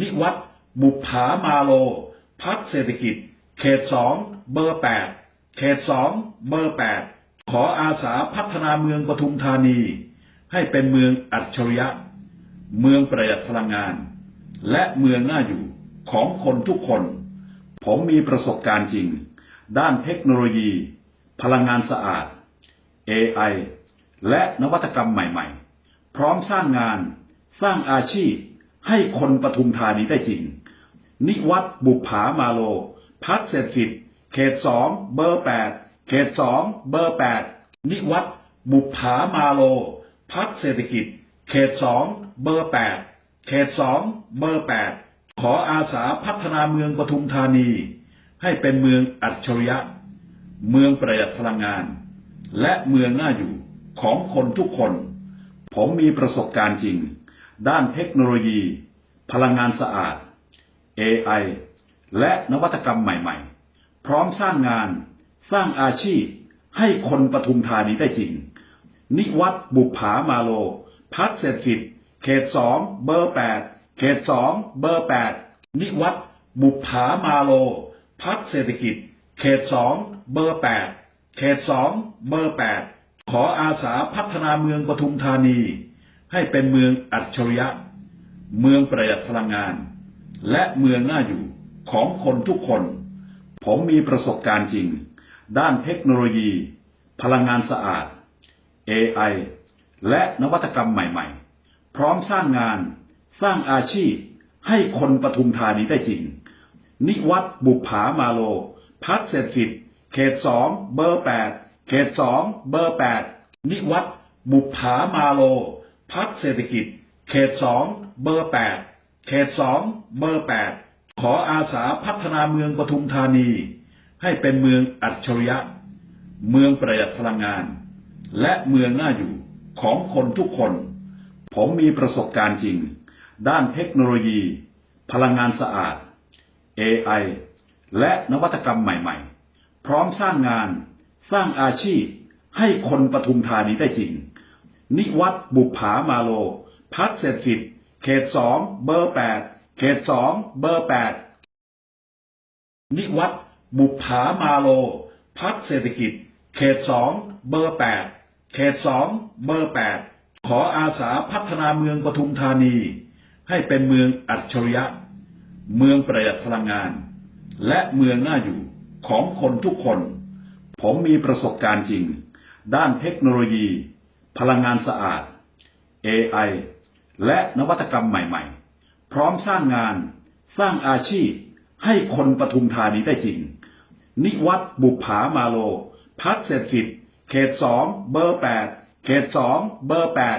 นิวัตบุภามาโล พักเศรษฐกิจ เขตสองเบอร์แปดเขตสองเบอร์แปดขออาสาพัฒนาเมืองปทุมธานี ให้เป็นเมืองอัจฉริยะ เมืองประหยัดพลังงาน และเมืองน่าอยู่ของคนทุกคน ผมมีประสบการณ์จริง ด้านเทคโนโลยี พลังงานสะอาด AI และนวัตกรรมใหม่ ๆ พร้อมสร้างงาน สร้างอาชีพ ให้คนปทุมธานีได้จริง นิวัตบุภามาโล พักเศรษฐกิจ เขตสองเบอร์แปดเขตสองเบอร์แปดนิวัตบุภามาโล พักเศรษฐกิจ เขตสองเบอร์แปดเขตสองเบอร์แปดขออาสาพัฒนาเมืองปทุมธานี ให้เป็นเมืองอัจฉริยะ เมืองประหยัดพลังงาน และเมืองน่าอยู่ของคนทุกคน ผมมีประสบการณ์จริง ด้านเทคโนโลยี พลังงานสะอาด AI และนวัตกรรมใหม่ๆ พร้อมสร้างงาน สร้างอาชีพ ให้คนปทุมธานีได้จริง นิวัตบุภามาโล พักเศรษฐกิจ เขตสองเบอร์แปดเขตสองเบอร์แปดนิวัตบุภามาโล พักเศรษฐกิจ เขตสองเบอร์แปดเขตสองเบอร์แปดขออาสาพัฒนาเมืองปทุมธานี ให้เป็นเมืองอัจฉริยะ เมืองประหยัดพลังงาน และเมืองน่าอยู่ของคนทุกคน ผมมีประสบการณ์จริง ด้านเทคโนโลยี พลังงานสะอาด AI และนวัตกรรมใหม่ๆ พร้อมสร้างงาน สร้างอาชีพ ให้คนปทุมธานีได้จริง นิวัตบุภามาโล พักเศรษฐกิจ เขตสองเบอร์แปดเขตสองเบอร์แปดนิวัตบุภามาโล พักเศรษฐกิจ เขตสองเบอร์แปดเขตสองเบอร์แปดขออาสาพัฒนาเมืองปทุมธานี ให้เป็นเมืองอัจฉริยะ เมืองประหยัดพลังงาน และเมืองน่าอยู่ของคนทุกคน ผมมีประสบการณ์จริง ด้านเทคโนโลยี พลังงานสะอาด AI และนวัตกรรมใหม่ๆ พร้อมสร้างงาน สร้างอาชีพให้คนปทุมธานีได้จริง นิวัตบุภามาโล พักเศรษฐกิจ เขตสองเบอร์แปดเขตสองเบอร์แปดนิวัตบุภามาโล พักเศรษฐกิจ เขตสองเบอร์แปดเขตสองเบอร์แปดขออาสาพัฒนาเมืองปทุมธานี ให้เป็นเมืองอัจฉริยะ เมืองประหยัดพลังงาน และเมืองน่าอยู่ของคนทุกคน ผมมีประสบการณ์จริง ด้านเทคโนโลยี พลังงานสะอาด AI และนวัตกรรมใหม่ๆ พร้อมสร้างงาน สร้างอาชีพ ให้คนปทุมธานีได้จริง นิวัตบุภามาโล พัฒเศรษฐกิจ เขตสองเบอร์แปดเขตสองเบอร์แปด